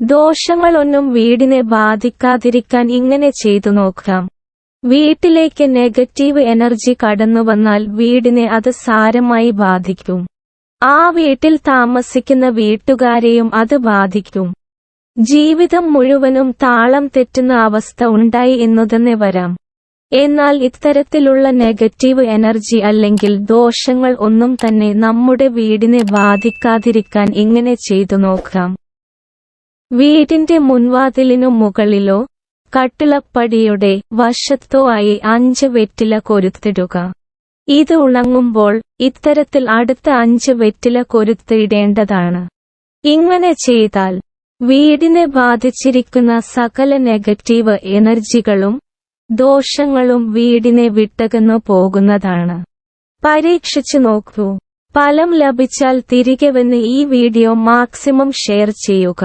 ദോഷങ്ങളൊന്നും വീടിനെ ബാധിക്കാതിരിക്കാൻ ഇങ്ങനെ ചെയ്തു നോക്കാം. വീട്ടിലേക്ക് നെഗറ്റീവ് എനർജി കടന്നു വന്നാൽ വീടിനെ അത് സാരമായി ബാധിക്കും. ആ വീട്ടിൽ താമസിക്കുന്ന വീട്ടുകാരെയും അത് ബാധിക്കും. ജീവിതം മുഴുവനും താളം തെറ്റുന്ന അവസ്ഥ ഉണ്ടായി എന്നു തന്നെ വരാം. എന്നാൽ ഇത്തരത്തിലുള്ള നെഗറ്റീവ് എനർജി അല്ലെങ്കിൽ ദോഷങ്ങൾ ഒന്നും തന്നെ നമ്മുടെ വീടിനെ ബാധിക്കാതിരിക്കാൻ ഇങ്ങനെ ചെയ്തു നോക്കാം. വീടിന്റെ മുൻവാതിലിനു മുകളിലോ കട്ടിളപ്പടിയുടെ വശത്തോ ആയി അഞ്ച് വെറ്റില കൊരുത്തിടുക. ഇത് ഉണങ്ങുമ്പോൾ ഇത്തരത്തിൽ അടുത്ത അഞ്ച് വെറ്റില കൊരുത്തിടേണ്ടതാണ്. ഇങ്ങനെ ചെയ്താൽ വീടിനെ ബാധിച്ചിരിക്കുന്ന സകല നെഗറ്റീവ് എനർജികളും ദോഷങ്ങളും വീടിനെ വിട്ടകന്നു പോകുന്നതാണ്. പരീക്ഷിച്ചു നോക്കൂ. ഫലം ലഭിച്ചാൽ തിരികെ വന്ന് ഈ വീഡിയോ മാക്സിമം ഷെയർ ചെയ്യുക.